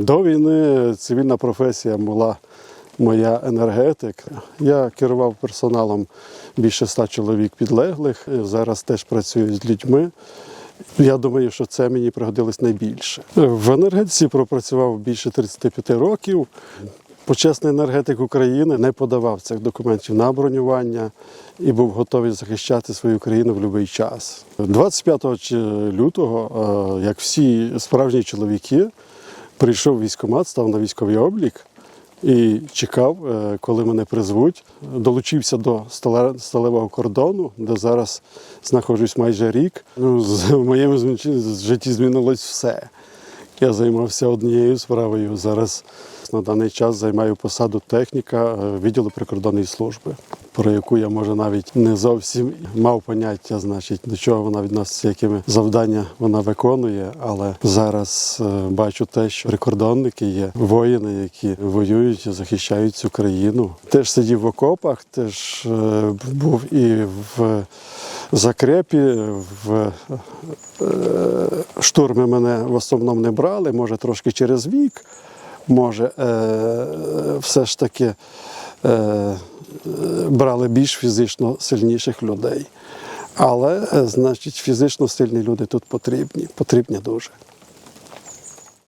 До війни цивільна професія була моя енергетик. Я керував персоналом більше ста чоловік підлеглих. Зараз теж працюю з людьми. Я думаю, що це мені пригодилось найбільше. В енергетиці пропрацював більше 35 років. Почесний енергетик України не подавав цих документів на бронювання і був готовий захищати свою країну в будь-який час. 25 лютого, е, як всі справжні чоловіки, прийшов військкомат, став на військовий облік і чекав, е, коли мене призвуть. Долучився до стале- сталевого кордону, де зараз знаходжусь майже рік. Ну, в моєму житті змінилось все. Я займався однією справою. Зараз на даний час займаю посаду техніка е, відділу прикордонної служби, про яку я може навіть не зовсім мав поняття, значить, до чого вона відноситься, якими завдання вона виконує. Але зараз е, бачу те, що прикордонники є воїни, які воюють, захищають цю країну. Теж сидів в окопах, теж е, був і в закрепі, в штурми мене в основному не брали, може трошки через вік, може е, все ж таки е, е, брали більш фізично сильніших людей. Але, е, значить, фізично сильні люди тут потрібні, потрібні дуже.